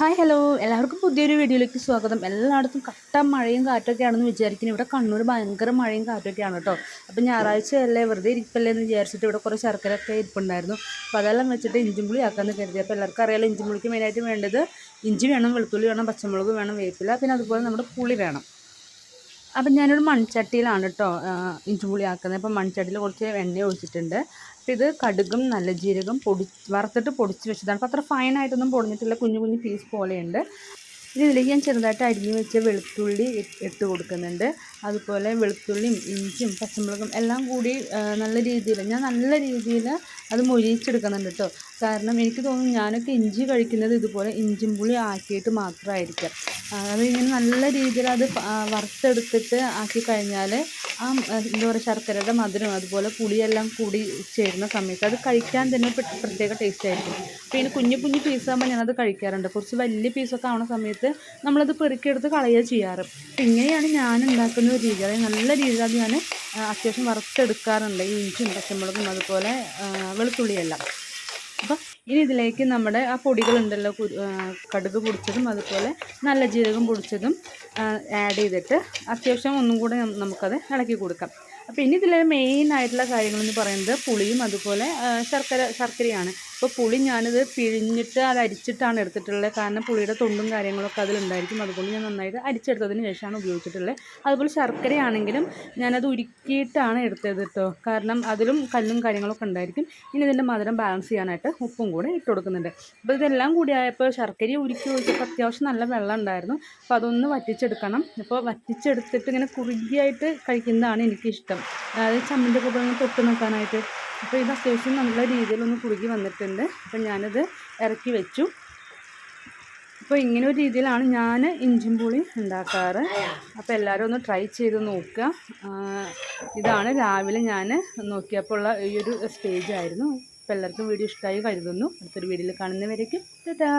Hi hello എല്ലാവർക്കും പുതിയൊരു വീഡിയോയിലേക്ക് സ്വാഗതം. എല്ലായിടത്തും കട്ട മഴയും കാറ്റൊക്കെയാണെന്ന് വിചാരിക്കുന്നു. ഇവിടെ കണ്ണൂർ ഭയങ്കര മഴയും കാറ്റൊക്കെയാണ് കേട്ടോ. അപ്പോൾ ഞായറാഴ്ചയല്ലേ വെറുതെ ഇരിപ്പല്ലേ എന്ന് വിചാരിച്ചിട്ട് ഇവിടെ കുറേ ശർക്കരയൊക്കെ ഇരിപ്പുണ്ടായിരുന്നു. അപ്പോൾ അതെല്ലാം വെച്ചിട്ട് ഇഞ്ചും പുളി ആക്കാമെന്ന് കരുതി. അപ്പോൾ എല്ലാവർക്കും അറിയാലോ ഇഞ്ചും പുളിക്ക് മെയിനായിട്ട് വേണ്ടത് ഇഞ്ചി വേണം വെളുത്തുള്ളി വേണം പച്ചമുളക് വേണം വേപ്പില പിന്നെ അതുപോലെ നമ്മുടെ പുളി വേണം. അപ്പം ഞാനൊരു മൺചട്ടിയിലാണ് കേട്ടോ ഇഞ്ചുപുളി ആക്കുന്നത്. അപ്പം മൺചട്ടിയിൽ കുറച്ച് എണ്ണ ഒഴിച്ചിട്ടുണ്ട്. ഇത് കടുകും നല്ല ജീരകം പൊടി വറുത്തിട്ട് പൊടിച്ച് വെച്ചതാണ്. അപ്പോൾ അത്ര ഫൈനായിട്ടൊന്നും പൊടിഞ്ഞിട്ടില്ല. കുഞ്ഞു കുഞ്ഞു പീസ് പോലെയുണ്ട്. ഇനി ഇതിലേക്ക് ഞാൻ ചെറുതായിട്ട് അരിഞ്ഞ് വെച്ച വെളുത്തുള്ളി ഇട്ട് കൊടുക്കുന്നുണ്ട്. അതുപോലെ വെളുത്തുള്ളിയും ഇഞ്ചിയും പച്ചമുളകും എല്ലാം കൂടി നല്ല രീതിയിൽ ഞാൻ നല്ല രീതിയിൽ അത് മൊരിയിച്ചെടുക്കുന്നുണ്ട് കേട്ടോ. കാരണം എനിക്ക് തോന്നുന്നു ഞാനൊക്കെ ഇഞ്ചി കഴിക്കുന്നത് ഇതുപോലെ ഇഞ്ചും പുളി ആക്കിയിട്ട് മാത്രമായിരിക്കാം. അത് ഇങ്ങനെ നല്ല രീതിയിൽ അത് വറുത്തെടുത്തിട്ട് ആക്കി കഴിഞ്ഞാൽ ആ എന്താ പറയുക ശർക്കരയുടെ മധുരം അതുപോലെ പുളിയെല്ലാം കൂടി ചേരുന്ന സമയത്ത് അത് കഴിക്കാൻ തന്നെ പ്രത്യേക ടേസ്റ്റ് ആയിരിക്കും. പിന്നെ കുഞ്ഞു കുഞ്ഞു പീസാകുമ്പോൾ ഞാനത് കഴിക്കാറുണ്ട്. കുറച്ച് വലിയ പീസൊക്കെ ആവുന്ന സമയത്ത് നമ്മളത് പെറുക്കിയെടുത്ത് കളയുക ചെയ്യാറ്. അപ്പം ഇങ്ങനെയാണ് ഞാൻ ഉണ്ടാക്കുന്ന ഒരു രീതി. അതായത് നല്ല രീതിയിൽ അത് ഞാൻ അത്യാവശ്യം വറുത്തെടുക്കാറുണ്ട്. ഈ ഇഞ്ചിയും പച്ചമുളകും അതുപോലെ വെളുത്തുള്ളിയെല്ലാം. അപ്പോൾ ഇനി ഇതിലേക്ക് നമ്മുടെ ആ പൊടികളുണ്ടല്ലോ കടുക് പൊടിച്ചതും അതുപോലെ നല്ല ജീരകം പൊടിച്ചതും ആഡ് ചെയ്തിട്ട് അത്യാവശ്യം ഒന്നും കൂടെ നമുക്കത് ഇളക്കി കൊടുക്കാം. അപ്പോൾ ഇനി ഇതിലെ മെയിൻ ആയിട്ടുള്ള കാര്യങ്ങളെന്ന് പറയുന്നത് പുളിയും അതുപോലെ ശർക്കര ശർക്കരയാണ്. അപ്പോൾ പുളി ഞാനിത് പിഴിഞ്ഞിട്ട് അത് അരിച്ചിട്ടാണ് എടുത്തിട്ടുള്ളത്. കാരണം പുളിയുടെ തൊണ്ടും കാര്യങ്ങളൊക്കെ അതിലുണ്ടായിരിക്കും. അതുകൊണ്ട് ഞാൻ നന്നായിട്ട് അരിച്ചെടുത്തതിന് ശേഷമാണ് ഉപയോഗിച്ചിട്ടുള്ളത്. അതുപോലെ ശർക്കരയാണെങ്കിലും ഞാനത് ഉരുക്കിയിട്ടാണ് എടുത്തത് കേട്ടോ കാരണം അതിലും കല്ലും കാര്യങ്ങളൊക്കെ ഉണ്ടായിരിക്കും. ഇനി ഇതിന്റെ മധുരം ബാലൻസ് ചെയ്യാനായിട്ട് ഉപ്പും കൂടെ ഇട്ട് കൊടുക്കുന്നുണ്ട്. അപ്പോൾ ഇതെല്ലാം കൂടി ആയപ്പോൾ ശർക്കര ഉരുക്കി ഒഴിച്ചപ്പോൾ അത്യാവശ്യം നല്ല വെള്ളം ഉണ്ടായിരുന്നു. അപ്പോൾ അതൊന്ന് വറ്റിച്ചെടുക്കണം. അപ്പോൾ വറ്റിച്ചെടുത്തിട്ട് ഇങ്ങനെ കുറുകിയായിട്ട് കഴിക്കുന്നതാണ് എനിക്കിഷ്ടം. അതായത് ചമ്മന്തി ഒക്കെ തൊട്ട് നിൽക്കാനായിട്ട് അപ്പോൾ ഇത് അത്യാവശ്യം നല്ല രീതിയിലൊന്ന് കുറുകി വന്നിട്ടുണ്ട്. അപ്പോൾ ഞാനത് ഇറക്കി വെച്ചു. അപ്പോൾ ഇങ്ങനെ ഒരു രീതിയിലാണ് ഞാൻ ഇഞ്ചിൻ പുളി ഉണ്ടാക്കാറ്. അപ്പോൾ എല്ലാവരും ഒന്ന് ട്രൈ ചെയ്ത് നോക്കുക. ഇതാണ് രാവിലെ ഞാൻ നോക്കിയപ്പോൾ ഉള്ള ഈ ഒരു സ്റ്റേജ് ആയിരുന്നു. അപ്പോൾ എല്ലാവർക്കും വീഡിയോ ഇഷ്ടമായി കരുതുന്നു. അടുത്തൊരു വീഡിയോയിൽ കാണുന്നവരേക്കും ടാ